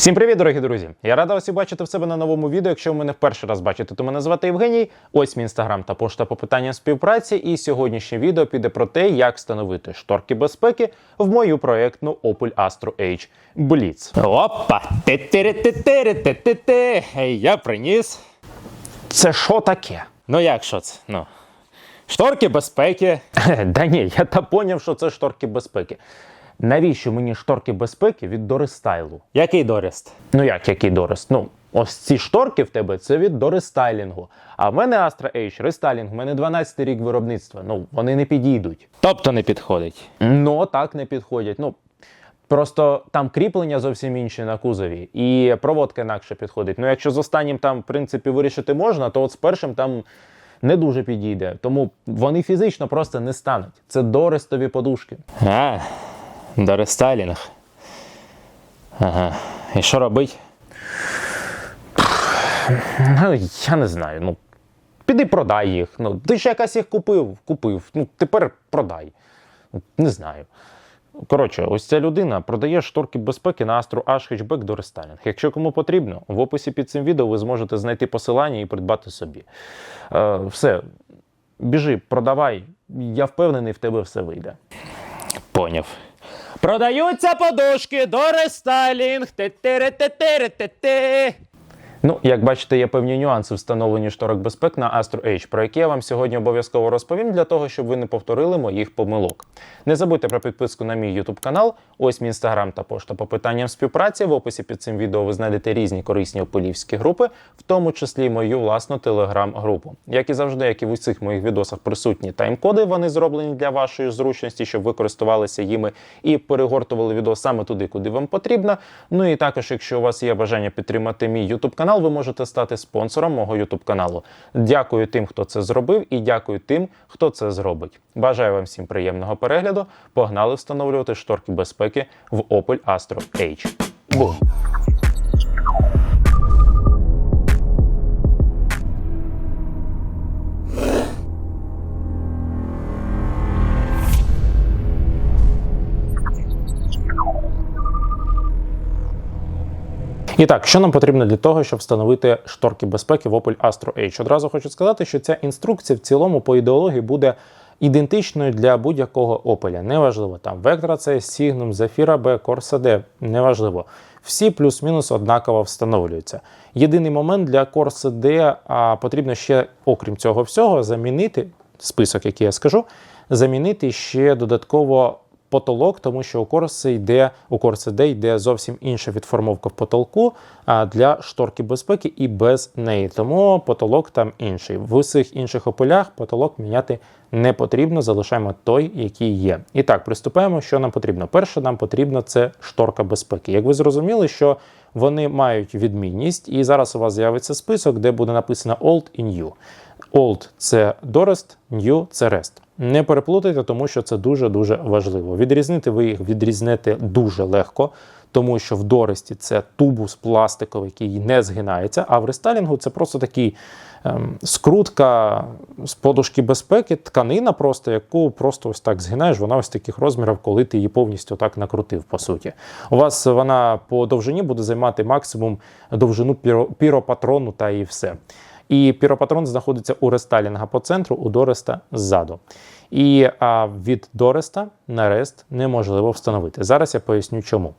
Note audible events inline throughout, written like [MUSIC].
Всім привіт, дорогі друзі! Я рада вас бачити в себе на новому відео. Якщо ви мене вперше раз бачите, то мене звати Євгеній. Ось мій інстаграм та пошта по питанням співпраці. І сьогоднішнє відео піде про те, як встановити шторки безпеки в мою проєктну Opel Astro H Blitz. Опа! Ти-ти-ти-ти-ти-ти-ти. Я приніс. Це що таке? Ну як що це? Ну. Шторки безпеки. Да ні, я та поняв, що це шторки безпеки. Навіщо мені шторки безпеки від Дорестайлу? Який доріст? Ну як, який дорест? Ну, ось ці шторки в тебе це від дорестайлінгу. А в мене Astra H рестайлінг, в мене 12 рік виробництва. Ну, вони не підійдуть. Тобто не підходить. Ну, так не підходять. Ну, просто там кріплення зовсім інші на кузові, і проводка інакше підходить. Ну, якщо з останнім там, в принципі, вирішити можна, то от з першим там не дуже підійде. Тому вони фізично просто не стануть. Це дорестові подушки. А, дорестайлінг. Ага. І що робить? Ну, я не знаю. Ну, піди продай їх. Ну, ти ж якась їх купив, купив. Ну, тепер продай. Ну, Не знаю. Коротше, ось ця людина продає шторки безпеки на Astro H Hatchback до рестайлінг. Якщо кому потрібно, в описі під цим відео ви зможете знайти посилання і придбати собі. Е, все, біжи, продавай. Я впевнений, в тебе все вийде. Поняв. Продаються подушки до рестайлінг. Ти-ти-ти-ти-ти-ти. Ну, як бачите, є певні нюанси встановлення шторок безпек на Astro H, про які я вам сьогодні обов'язково розповім для того, щоб ви не повторили моїх помилок. Не забудьте про підписку на мій YouTube канал. Ось мій інстаграм та пошта по питанням співпраці. В описі під цим відео ви знайдете різні корисні опелівські групи, в тому числі мою власну телеграм-групу. Як і завжди, як і в усіх моїх відосах присутні тайм-коди, вони зроблені для вашої зручності, щоб ви користувалися їми і перегортували відео саме туди, куди вам потрібно. Ну і також, якщо у вас є бажання підтримати мій YouTube канал, ви можете стати спонсором мого YouTube каналу. Дякую тим, хто це зробив, і дякую тим, хто це зробить. Бажаю вам всім приємного перегляду. Погнали встановлювати шторки безпеки в Opel Astro H. Бум! І так, що нам потрібно для того, щоб встановити шторки безпеки в Opel Astro H? Одразу хочу сказати, що ця інструкція в цілому по ідеології буде ідентичною для будь-якого Opel. Неважливо, там Vectra C, Signum, Zafira B, Corsa D, неважливо. Всі плюс-мінус однаково встановлюються. Єдиний момент для Corsa D а, потрібно ще, окрім цього всього, замінити список, який я скажу, замінити ще додатково потолок, тому що у Корси йде у Корси D йде зовсім інша відформовка в потолку для шторки безпеки і без неї. Тому потолок там інший. В усіх інших опелях потолок міняти не потрібно. Залишаємо той, який є. І так, приступаємо. Що нам потрібно? Перше, нам потрібно це шторка безпеки. Як ви зрозуміли, що вони мають відмінність, і зараз у вас з'явиться список, де буде написано Old і New. Old – це Дорест, New – це Rest. Не переплутайте, тому що це дуже-дуже важливо. Відрізнити ви їх відрізнете дуже легко, тому що в Доресті це тубус пластиковий, який не згинається, а в рестайлінгу це просто такий ем, скрутка з подушки безпеки, тканина, просто яку просто ось так згинаєш, вона ось таких розмірів, коли ти її повністю так накрутив, по суті. У вас вона по довжині буде займати максимум довжину піро, піропатрону та і все. І піропатрон знаходиться у рестайлінга по центру, у Дореста ззаду. І а, від Дореста на рест неможливо встановити. Зараз я поясню чому.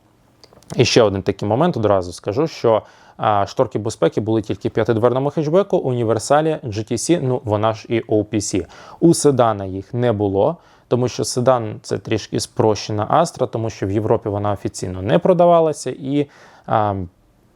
І ще один такий момент одразу скажу, що а, шторки безпеки були тільки п'ятидверному хетчбеку, універсалі, GTC, ну вона ж і OPC. У седана їх не було, тому що седан це трішки спрощена Астра, тому що в Європі вона офіційно не продавалася і. А,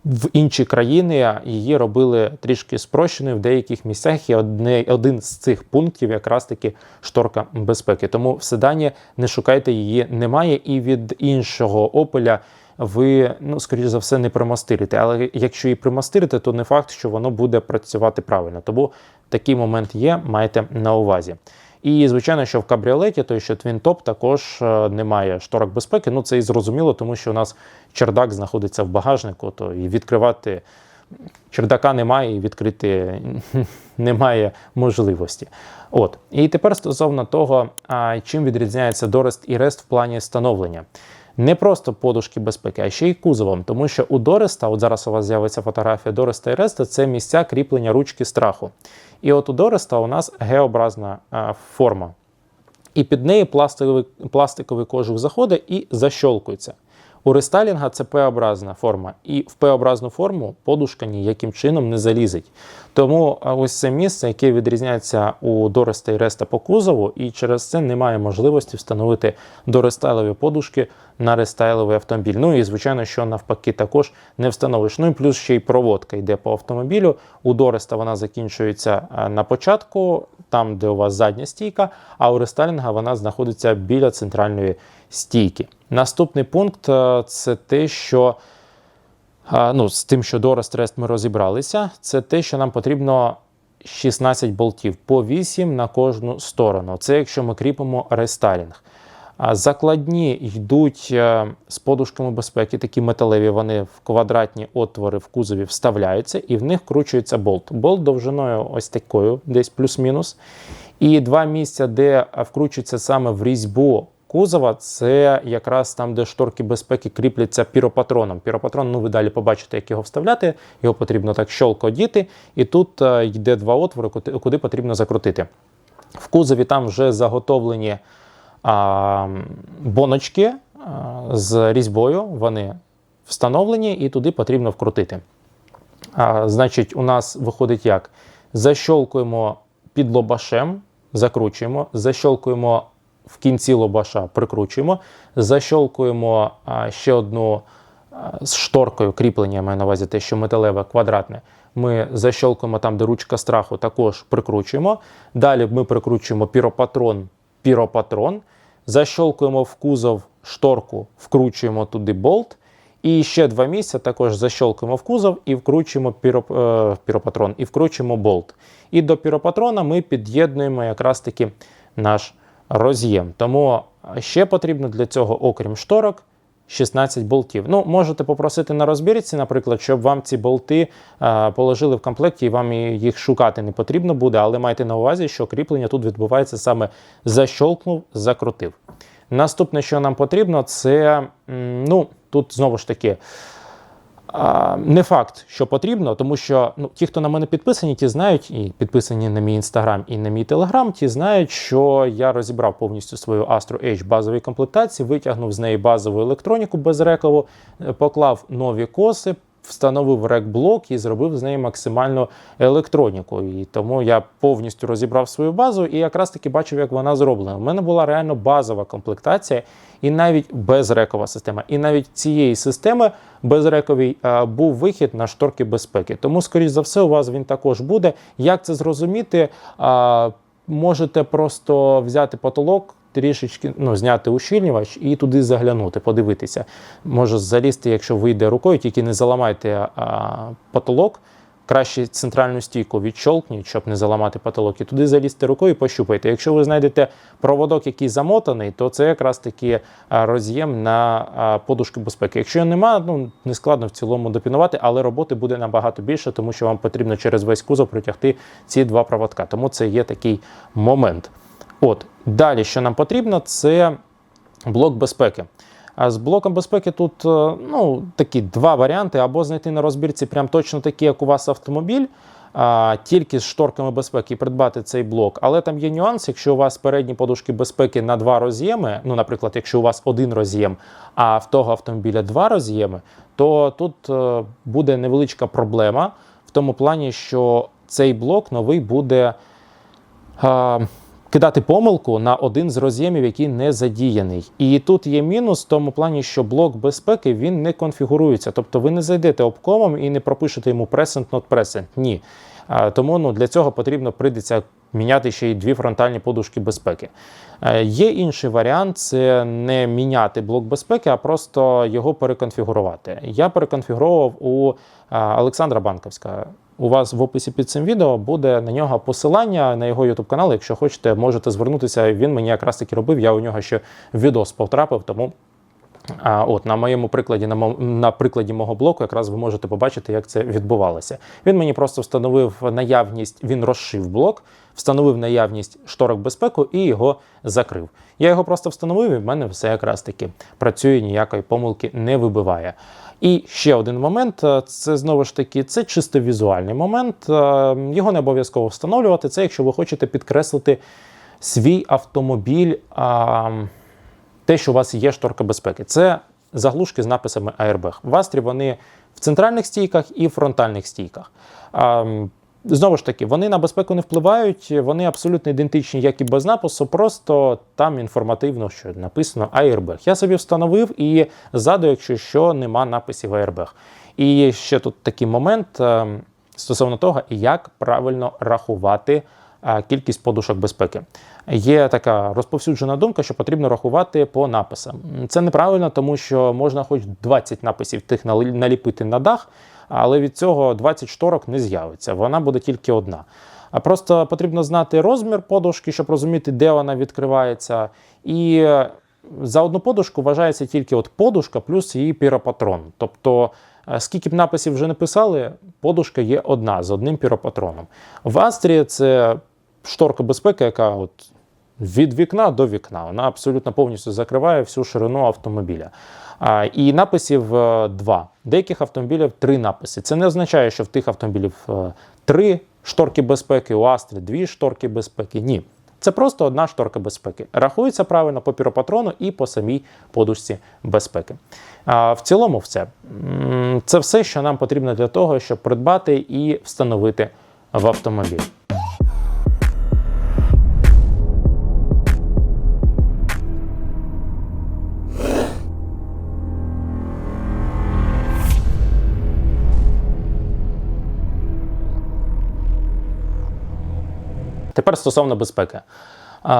в інші країни її робили трішки спрощеною в деяких місцях. І одне, один з цих пунктів якраз таки шторка безпеки. Тому в седані не шукайте її, немає. І від іншого опеля ви, ну, скоріш за все, не примастирите. Але якщо і примастирите, то не факт, що воно буде працювати правильно. Тому такий момент є, майте на увазі. І, звичайно, що в кабріолеті, той що твінтоп, також е, немає шторок безпеки. Ну це і зрозуміло, тому що у нас чердак знаходиться в багажнику, то і відкривати чердака немає, і відкрити [LAUGHS] немає можливості. От. І тепер стосовно того, чим відрізняється Дорест і Рест в плані становлення. не просто подушки безпеки, а ще й кузовом. Тому що у Дореста, от зараз у вас з'явиться фотографія Дореста і Реста, це місця кріплення ручки страху. І от у Дореста у нас Г-образна форма. І під неї пластиковий, пластиковий кожух заходить і защолкується. У рестайлінга це П-образна форма, і в П-образну форму подушка ніяким чином не залізить. Тому ось це місце, яке відрізняється у Дореста і Реста по кузову, і через це немає можливості встановити дорестайлові подушки на рестайловий автомобіль. Ну і звичайно, що навпаки також не встановиш. Ну і плюс ще й проводка йде по автомобілю. У Дореста вона закінчується на початку, там, де у вас задня стійка, а у рестайлінга вона знаходиться біля центральної стійки. Наступний пункт е, це те, що ну, з тим, що до Рестрест ми розібралися, це те, що нам потрібно 16 болтів по 8 на кожну сторону. Це якщо ми кріпимо рестайлінг. Закладні йдуть е, з подушками безпеки, такі металеві, вони в квадратні отвори в кузові вставляються, і в них вкручується болт. Болт довжиною ось такою, десь плюс-мінус. І два місця, де е, вкручується саме в різьбу кузова, це якраз там, де шторки безпеки кріпляться піропатроном. Піропатрон, ну ви далі побачите, як його вставляти. Його потрібно так щолко діти. І тут е, йде два отвори, куди, потрібно закрутити. В кузові там вже заготовлені а, боночки а, з різьбою. Вони встановлені, і туди потрібно вкрутити. А, значить, у нас виходить як? Защолкуємо під лобашем, закручуємо, защолкуємо в кінці лобаша, прикручуємо, защолкуємо ще одну з шторкою кріплення, маю на увазі те, що металеве, квадратне. Ми защолкуємо там, де ручка страху, також прикручуємо. Далі ми прикручуємо піропатрон, піропатрон, защолкуємо в кузов шторку, вкручуємо туди болт. І ще два місця також защолкуємо в кузов і вкручуємо піроп, е, піропатрон, і вкручуємо болт. І до піропатрона ми під'єднуємо якраз таки наш роз'єм. Тому ще потрібно для цього, окрім шторок, 16 болтів. Ну, можете попросити на розбірці, наприклад, щоб вам ці болти е, положили в комплекті і вам їх шукати не потрібно буде, але майте на увазі, що кріплення тут відбувається саме защолкнув, закрутив. Наступне, що нам потрібно, це ну, тут знову ж таки. Не факт, що потрібно, тому що ну, ті, хто на мене підписані, ті знають, і підписані на мій інстаграм і на мій телеграм, ті знають, що я розібрав повністю свою Astro H базовій комплектації, витягнув з неї базову електроніку безрекову, е, поклав нові коси, встановив рек-блок і зробив з неї максимальну електроніку. І тому я повністю розібрав свою базу і якраз таки бачив, як вона зроблена. У мене була реально базова комплектація, і навіть безрекова система. І навіть цієї системи безрековій був вихід на шторки безпеки. Тому, скоріш за все, у вас він також буде. Як це зрозуміти? Можете просто взяти потолок. Трішечки ну, зняти ущільнювач і туди заглянути, подивитися. Може залізти, якщо вийде рукою, тільки не заламайте а, потолок. Краще центральну стійку відщолкніть, щоб не заламати потолок, і туди залізти рукою і пощупайте. Якщо ви знайдете проводок, який замотаний, то це якраз таки роз'єм на подушки безпеки. Якщо нема, ну не складно в цілому допінувати, але роботи буде набагато більше, тому що вам потрібно через весь кузов протягти ці два проводка. Тому це є такий момент. От далі, що нам потрібно, це блок безпеки. А з блоком безпеки тут е, ну, такі два варіанти: або знайти на розбірці прям точно такі, як у вас автомобіль, а, тільки з шторками безпеки і придбати цей блок. Але там є нюанс, якщо у вас передні подушки безпеки на два роз'єми, ну, наприклад, якщо у вас один роз'єм, а в того автомобіля два роз'єми, то тут е, буде невеличка проблема в тому плані, що цей блок новий буде. А, Кидати помилку на один з роз'ємів, який не задіяний. І тут є мінус в тому плані, що блок безпеки він не конфігурується. Тобто ви не зайдете обкомом і не пропишете йому present, not present. Ні. Тому ну, для цього потрібно прийдеться міняти ще й дві фронтальні подушки безпеки. Е, Є інший варіант це не міняти блок безпеки, а просто його переконфігурувати. Я переконфігурував у Олександра Банковська. У вас в описі під цим відео буде на нього посилання на його YouTube канал. Якщо хочете, можете звернутися. Він мені якраз таки робив. Я у нього ще відос потрапив, тому А от на моєму прикладі, на, на прикладі мого блоку, якраз ви можете побачити, як це відбувалося. Він мені просто встановив наявність, він розшив блок, встановив наявність шторок безпеку і його закрив. Я його просто встановив, і в мене все якраз таки працює, ніякої помилки не вибиває. І ще один момент е, це знову ж таки це чисто візуальний момент. е, Його не обов'язково встановлювати. Це якщо ви хочете підкреслити свій автомобіль. те, що у вас є шторка безпеки. Це заглушки з написами Airbag. В Астрі вони в центральних стійках і фронтальних стійках. Знову ж таки, вони на безпеку не впливають, вони абсолютно ідентичні, як і без напису, просто там інформативно, що написано Airbag. Я собі встановив і ззаду, якщо що, нема написів Airbag. І ще тут такий момент е, стосовно того, як правильно рахувати кількість подушок безпеки. Є така розповсюджена думка, що потрібно рахувати по написам. Це неправильно, тому що можна хоч 20 написів тих наліпити на дах, але від цього 20 шторок не з'явиться. Вона буде тільки одна. А просто потрібно знати розмір подушки, щоб розуміти, де вона відкривається. І е, за одну подушку вважається тільки от подушка плюс її піропатрон. Тобто, е, скільки б написів вже не писали, подушка є одна з одним піропатроном. В Астрі це шторка безпеки, яка от від вікна до вікна. Вона абсолютно повністю закриває всю ширину автомобіля. І написів е, два. Деяких автомобілів три написи. Це не означає, що в тих автомобілів е, три шторки безпеки, у Астрі дві шторки безпеки. Ні. Це просто одна шторка безпеки. Рахується правильно по піропатрону і по самій подушці безпеки. А, в цілому, все. Це все, що нам потрібно для того, щоб придбати і встановити в автомобіль. Тепер стосовно безпеки.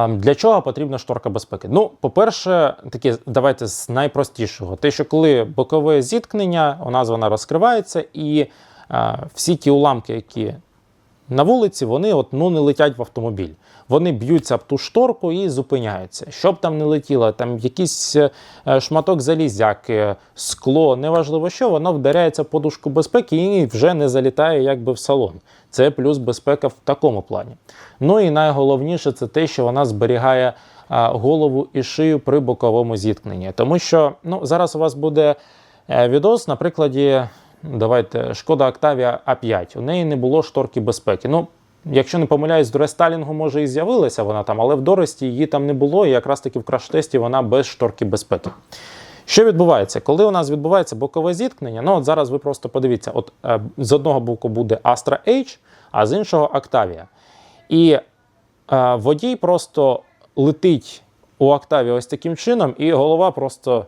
Для чого потрібна шторка безпеки? Ну, по-перше, таке, давайте з найпростішого. Те, що коли бокове зіткнення, у нас вона розкривається, і всі ті уламки, які на вулиці, вони от, ну, не летять в автомобіль. Вони б'ються об ту шторку і зупиняються. Щоб там не летіло, там якийсь е, шматок залізяки, скло, неважливо що, воно вдаряється в подушку безпеки і вже не залітає якби в салон. Це плюс безпека в такому плані. Ну і найголовніше це те, що вона зберігає голову і шию при боковому зіткненні. Тому що ну, зараз у вас буде е, відос на прикладі. Давайте шкода Octavia A5. У неї не було шторки безпеки. Ну, якщо не помиляюсь, до рестайлінгу може і з'явилася вона там, але в дорості її там не було, і якраз таки в краш-тесті вона без шторки безпеки. Що відбувається? Коли у нас відбувається бокове зіткнення, ну от зараз ви просто подивіться: от е, з одного боку буде Astra H, а з іншого Octavia. І е, водій просто летить у Octavia ось таким чином, і голова просто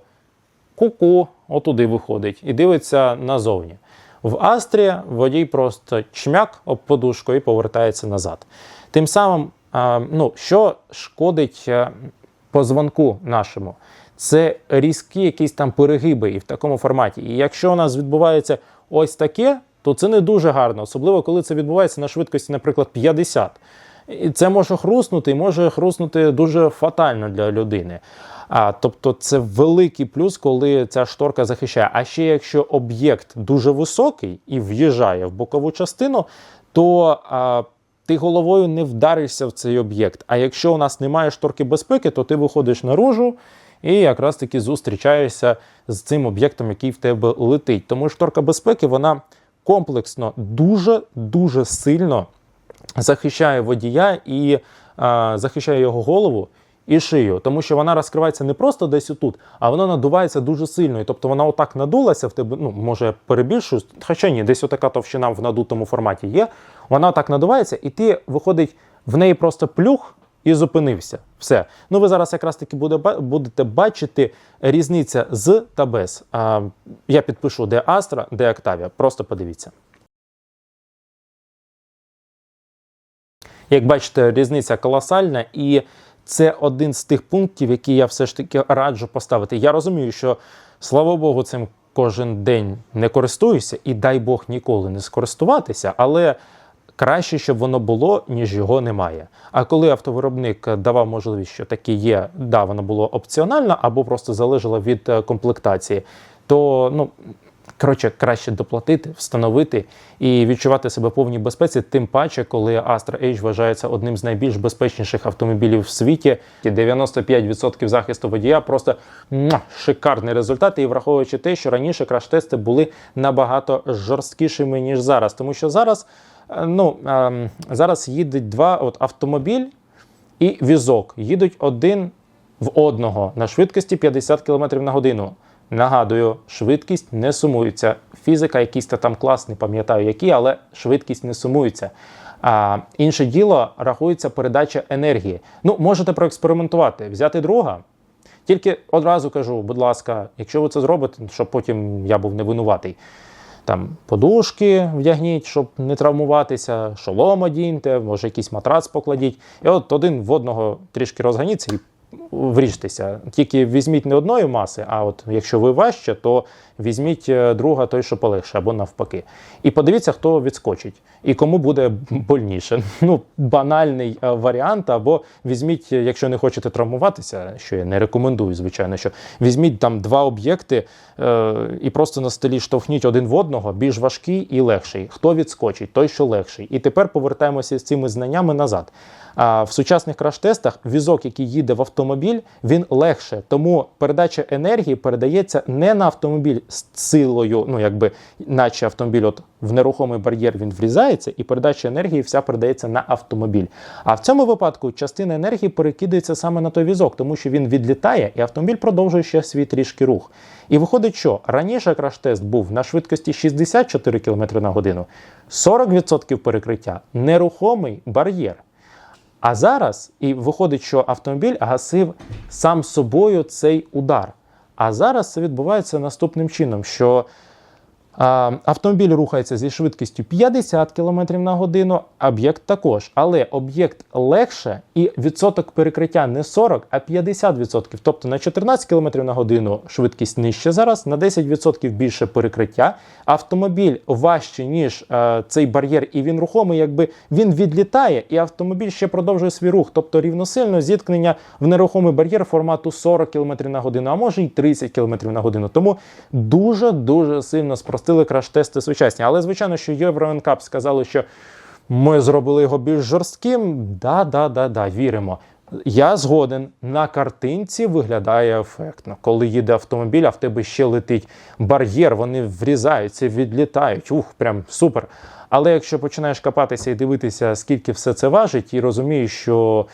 ку-ку, отуди виходить і дивиться назовні. В Астрі водій просто чмяк об подушку і повертається назад. Тим самим, ну, що шкодить е, позвонку нашому, це різкі якісь там перегиби і в такому форматі. І якщо у нас відбувається ось таке, то це не дуже гарно, особливо коли це відбувається на швидкості, наприклад, 50. І це може хруснути, і може хруснути дуже фатально для людини. А, тобто це великий плюс, коли ця шторка захищає. А ще якщо об'єкт дуже високий і в'їжджає в бокову частину, то а, ти головою не вдаришся в цей об'єкт. А якщо у нас немає шторки безпеки, то ти виходиш наружу і якраз таки зустрічаєшся з цим об'єктом, який в тебе летить. Тому шторка безпеки вона комплексно дуже дуже сильно захищає водія і а, захищає його голову і шию, тому що вона розкривається не просто десь отут, а вона надувається дуже сильно. І тобто вона отак надулася в тебе. Ну може я перебільшую, хоча ні, десь отака товщина в надутому форматі є. Вона так надувається, і ти виходить в неї просто плюх. І зупинився. Все. Ну ви зараз якраз таки буде, будете бачити різниця з та без. А, я підпишу, де Astra, де Octavia. Просто подивіться. Як бачите, різниця колосальна, і це один з тих пунктів, які я все ж таки раджу поставити. Я розумію, що слава Богу, цим кожен день не користуюся, і дай Бог ніколи не скористуватися, але краще, щоб воно було, ніж його немає. А коли автовиробник давав можливість, що таке є, да, воно було опціонально або просто залежало від е, комплектації, то ну. Коротше, краще доплатити, встановити і відчувати себе повній безпеці, тим паче, коли Astra H вважається одним з найбільш безпечніших автомобілів в світі. І 95% захисту водія просто шикарний результат. І враховуючи те, що раніше краш-тести були набагато жорсткішими ніж зараз, тому що зараз, е, ну ем, зараз їдуть два от автомобіль і візок. Їдуть один в одного на швидкості 50 км на годину. Нагадую, швидкість не сумується. Фізика, якийсь та там клас, не пам'ятаю який, але швидкість не сумується. А інше діло рахується передача енергії. Ну, можете проекспериментувати, взяти друга. Тільки одразу кажу, будь ласка, якщо ви це зробите, щоб потім я був не винуватий. Там подушки вдягніть, щоб не травмуватися, шолом одіньте, може якийсь матрац покладіть. І от один в одного трішки розганіться і вріжтеся. Тільки візьміть не одної маси, а от якщо ви важче, то візьміть е, друга той, що полегше, або навпаки. І подивіться, хто відскочить і кому буде больніше. [LAUGHS] Ну, банальний е, варіант, або візьміть, е, якщо не хочете травмуватися, що я не рекомендую, звичайно, що візьміть там два об'єкти е, і просто на столі штовхніть один в одного, більш важкий і легший. Хто відскочить, той, що легший. І тепер повертаємося з цими знаннями назад. А в сучасних краш-тестах візок, який їде в автомобіль, він легше. Тому передача енергії передається не на автомобіль з силою, ну якби, наче автомобіль от в нерухомий бар'єр він врізається, і передача енергії вся передається на автомобіль. А в цьому випадку частина енергії перекидається саме на той візок, тому що він відлітає, і автомобіль продовжує ще свій трішки рух. І виходить, що раніше краш-тест був на швидкості 64 км на годину, 40% перекриття нерухомий бар'єр. А зараз і виходить, що автомобіль гасив сам собою цей удар. А зараз це відбувається наступним чином: що автомобіль рухається зі швидкістю 50 км на годину, об'єкт також. Але об'єкт легше і відсоток перекриття не 40, а 50%. Тобто на 14 км на годину швидкість нижче зараз, на 10% більше перекриття. Автомобіль важче, ніж е, цей бар'єр, і він рухомий, якби він відлітає, і автомобіль ще продовжує свій рух. Тобто рівносильно зіткнення в нерухомий бар'єр формату 40 км на годину, а може й 30 км на годину. Тому дуже-дуже сильно спростили краш-тести сучасні. Але звичайно, що NCAP сказали, що ми зробили його більш жорстким. Да, да, да, да, віримо. Я згоден, на картинці виглядає ефектно. Коли їде автомобіль, а в тебе ще летить бар'єр, вони врізаються, відлітають. Ух, прям супер. Але якщо починаєш копатися і дивитися, скільки все це важить, і розумієш, що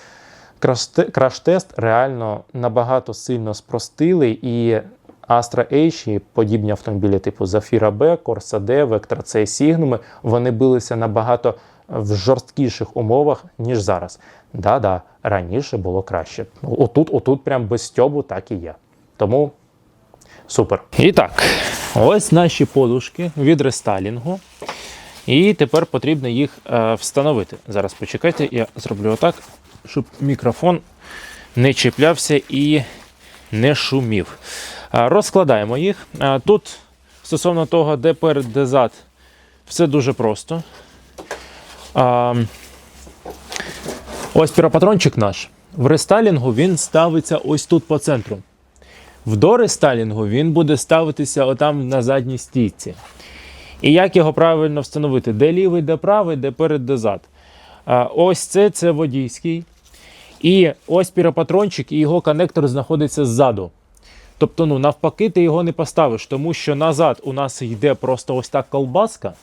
краш-те- краш-тест реально набагато сильно спростили, і Astra H і подібні автомобілі типу Zafira B, Corsa D, Vectra C, Signum, вони билися набагато в жорсткіших умовах, ніж зараз. Да-да, раніше було краще. Ну, Отут, отут прям без стьобу так і є. Тому супер. І так, ось наші подушки від рестайлінгу. І тепер потрібно їх е, встановити. Зараз почекайте, я зроблю отак, щоб мікрофон не чіплявся і не шумів. Е, розкладаємо їх. Е, тут стосовно того, де перед, де зад, все дуже просто. Ось піропатрончик наш. В рестайлінгу він ставиться ось тут по центру. В дорестайлінгу він буде ставитися отам на задній стійці. І як його правильно встановити? Де лівий, де правий, де перед, де зад. Ось це це водійський. І ось піропатрончик, і його коннектор знаходиться ззаду. Тобто, ну, навпаки, ти його не поставиш, тому що назад у нас йде просто ось так ковбаска,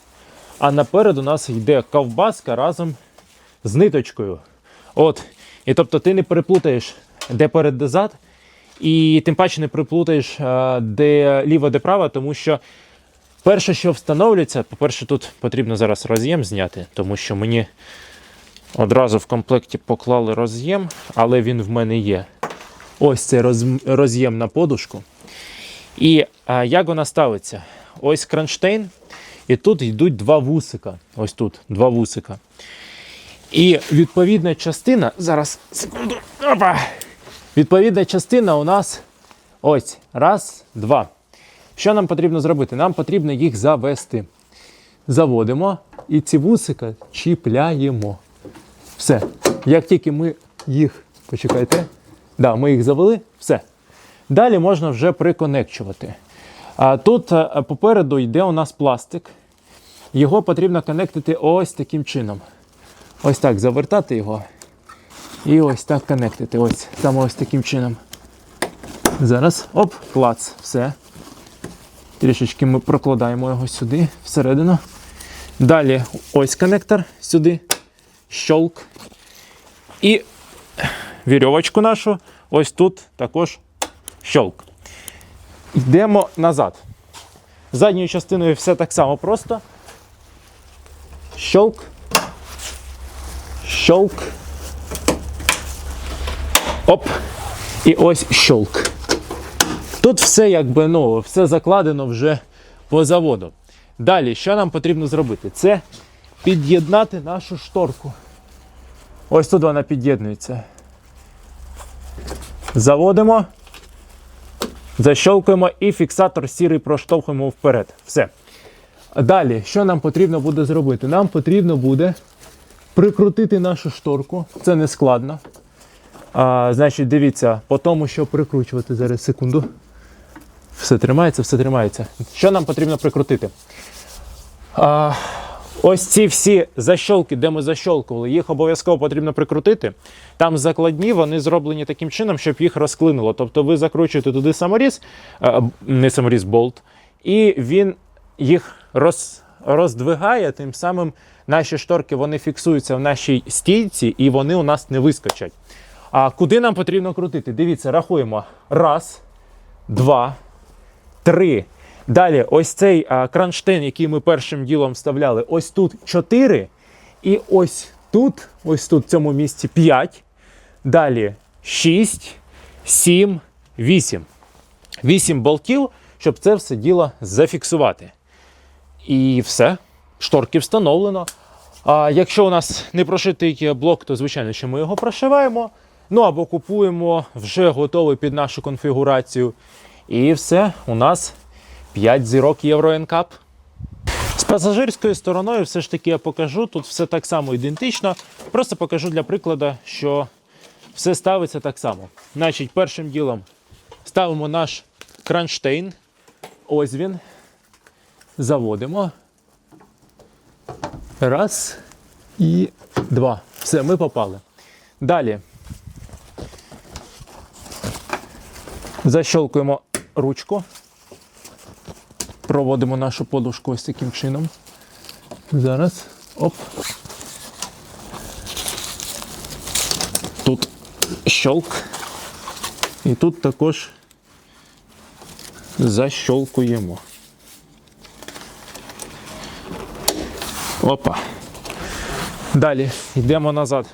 а наперед у нас йде ковбаска разом з ниточкою. От. І тобто ти не переплутаєш, де перед, де зад, і тим паче не приплутаєш, е, де ліво, де право, тому що перше, що встановлюється, по-перше, тут потрібно зараз роз'єм зняти, тому що мені одразу в комплекті поклали роз'єм, але він в мене є. Ось цей роз- роз'єм на подушку. І а, як вона ставиться? Ось кронштейн, і тут йдуть два вусика. Ось тут два вусика. І відповідна частина, зараз секунду. Опа! Відповідна частина у нас ось раз, два. Що нам потрібно зробити? Нам потрібно їх завести. Заводимо і ці вусика чіпляємо. Все. Як тільки ми їх. Почекайте. Да, ми їх завели, все. Далі можна вже приконекчувати. Тут е, попереду йде у нас пластик. Його потрібно конектити ось таким чином. Ось так завертати його. І ось так конектити. Ось саме ось таким чином. Зараз. Оп, клац, все. Трішечки ми прокладаємо його сюди, всередину. Далі ось коннектор сюди. Щолк. І вірьовочку нашу ось тут також щолк. Йдемо назад. Задньою частиною все так само просто. Щолк. Щолк. Оп. І ось щолк. Тут все якби ну, все закладено вже по заводу. Далі, що нам потрібно зробити? Це під'єднати нашу шторку. Ось тут вона під'єднується. Заводимо, защолкуємо і фіксатор сірий проштовхуємо вперед. Все. Далі, що нам потрібно буде зробити? Нам потрібно буде прикрутити нашу шторку. Це не складно. А, значить, дивіться, по тому, що прикручувати зараз секунду. Все тримається, все тримається. Що нам потрібно прикрутити? А, ось ці всі защолки, де ми защолкували, їх обов'язково потрібно прикрутити. Там закладні, вони зроблені таким чином, щоб їх розклинуло. Тобто ви закручуєте туди саморіз, не саморіз, болт, і він їх роз, роздвигає, тим самим наші шторки вони фіксуються в нашій стійці і вони у нас не вискочать. А куди нам потрібно крутити? Дивіться, рахуємо. Раз, два, три. Далі, ось цей а, кронштейн, який ми першим ділом вставляли, ось тут 4. І ось тут, ось тут в цьому місці 5. Далі 6, 7, 8. 8 болтів, щоб це все діло зафіксувати. І все. Шторки встановлено. А якщо у нас не прошитий блок, то звичайно, що ми його прошиваємо. Ну або купуємо вже готовий під нашу конфігурацію. І все, у нас 5 зірок Євро NCAP. З пасажирською стороною все ж таки я покажу. Тут все так само ідентично. Просто покажу для прикладу, що все ставиться так само. Значить, першим ділом ставимо наш кронштейн. Ось він. Заводимо. Раз і два. Все, ми попали. Далі. Защолкуємо ручку. Проводимо нашу подушку ось таким чином. Зараз. Оп. Тут щолк. І тут також защолкуємо. Опа. Далі йдемо назад.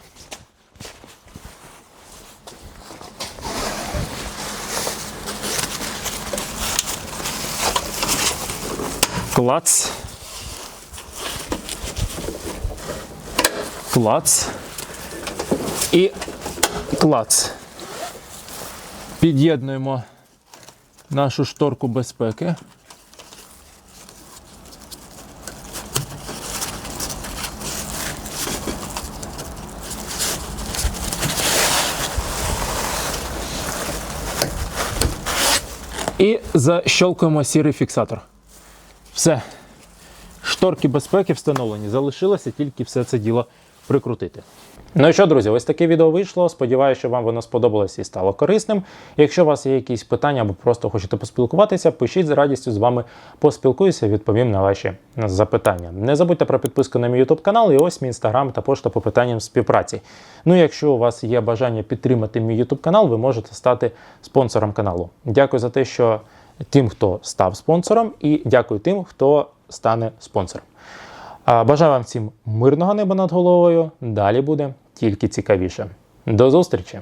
Клац. Клац. І клац. Під'єднуємо нашу шторку безпеки. І защолкуємо сірий фіксатор. Все. Шторки безпеки встановлені. Залишилося тільки все це діло прикрутити. Ну і що, друзі, ось таке відео вийшло. Сподіваюся, що вам воно сподобалось і стало корисним. Якщо у вас є якісь питання або просто хочете поспілкуватися, пишіть з радістю з вами поспілкуюся, відповім на ваші запитання. Не забудьте про підписку на мій YouTube канал і ось мій інстаграм та пошта по питанням співпраці. Ну і якщо у вас є бажання підтримати мій YouTube канал, ви можете стати спонсором каналу. Дякую за те, що тим, хто став спонсором, і дякую тим, хто стане спонсором. Бажаю вам всім мирного неба над головою. Далі буде тільки цікавіше. До зустрічі!